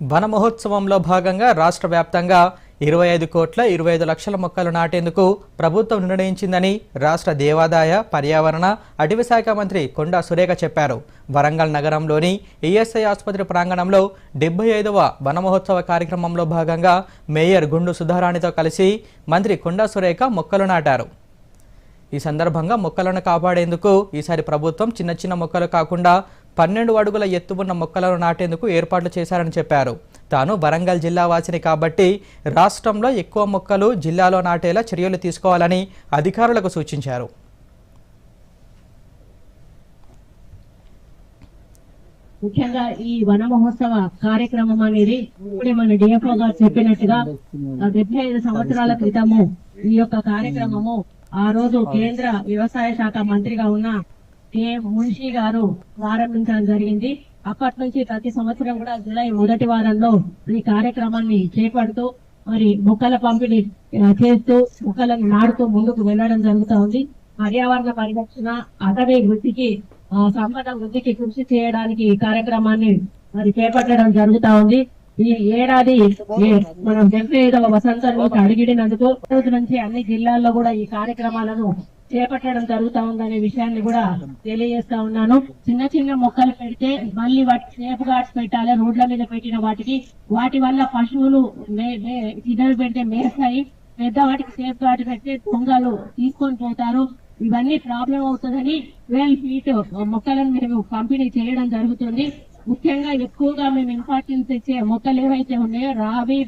వన మహోత్సవంలో భాగంగా రాష్ట్ర వ్యాప్తంగా ఇరవై ఐదు కోట్ల ఇరవై ఐదు లక్షల మొక్కలు నాటేందుకు ప్రభుత్వం నిర్ణయించిందని రాష్ట్ర దేవాదాయ పర్యావరణ అటవీ శాఖ మంత్రి కొండా సురేఖ చెప్పారు. వరంగల్ నగరంలోని ఈఎస్ఐ ఆసుపత్రి ప్రాంగణంలో డెబ్బై ఐదవ వన మహోత్సవ కార్యక్రమంలో భాగంగా మేయర్ గుండు సుధారాణితో కలిసి మంత్రి కొండా సురేఖ మొక్కలు నాటారు. ఈ సందర్భంగా మొక్కలను కాపాడేందుకు ఈసారి ప్రభుత్వం చిన్న చిన్న మొక్కలు కాకుండా పన్నెండు అడుగుల ఎత్తు ఉన్న మొక్కలను నాటేందుకు ఏర్పాట్లు చేశారని చెప్పారు. తాను వరంగల్ జిల్లా వాసిని కాబట్టి రాష్ట్రంలో ఎక్కువ మొక్కలు జిల్లాలో నాటేలా చర్యలు తీసుకోవాలని అధికారులకు సూచించారు. ముఖ్యంగా ఈ వన మహోత్సవ కార్యక్రమం అనేది ఇప్పుడే మన డిఎఫ్ఓ గారు చెప్పినట్టుగా డెబ్బై ఐదు సంవత్సరాల క్రితము ఈ యొక్క కార్యక్రమము ఆ రోజు కేంద్ర వ్యవసాయ శాఖ మంత్రిగా ఉన్న మున్షి గారు ప్రారంభించడం జరిగింది. అప్పటి నుంచి ప్రతి సంవత్సరం కూడా జూలై మొదటి వారంలో ఈ కార్యక్రమాన్ని చేపడుతూ మరి మొక్కల పంపిణీ చేస్తూ మొక్కలను నాడుతూ ముందుకు వెళ్ళడం జరుగుతూ ఉంది. పర్యావరణ పరిరక్షణ అటవీ వృద్ధికి సంపద వృద్ధికి కృషి చేయడానికి ఈ కార్యక్రమాన్ని మరి చేపట్టడం జరుగుతా ఉంది. ఈ ఏడాది మనం డెబ్బై ఐదవ వసంతంలోకి అడిగినందుకు రోజు నుంచి అన్ని జిల్లాల్లో కూడా ఈ కార్యక్రమాలను చేపట్టడం జరుగుతా ఉందనే విషయాన్ని కూడా తెలియజేస్తా ఉన్నాను. చిన్న చిన్న మొక్కలు పెడితే మళ్ళీ వాటి సేఫ్ గార్డ్స్ పెట్టాలి రోడ్ల మీద పెట్టిన వాటికి. వాటి వల్ల పశువులు ఇద్దరు పెడితే మేస్తాయి. పెద్ద వాటికి సేఫ్ గార్డ్ పెడితే దొంగలు తీసుకొని పోతారు. ఇవన్నీ ప్రాబ్లం అవుతుందని ట్వెల్వ్ ఫీట్ మొక్కలను మేము పంపిణీ చేయడం జరుగుతుంది. ముఖ్యంగా ఎక్కువగా మేము ఇంపార్టెన్స్ ఇచ్చే మొక్కలు ఏవైతే ఉన్నాయో రావి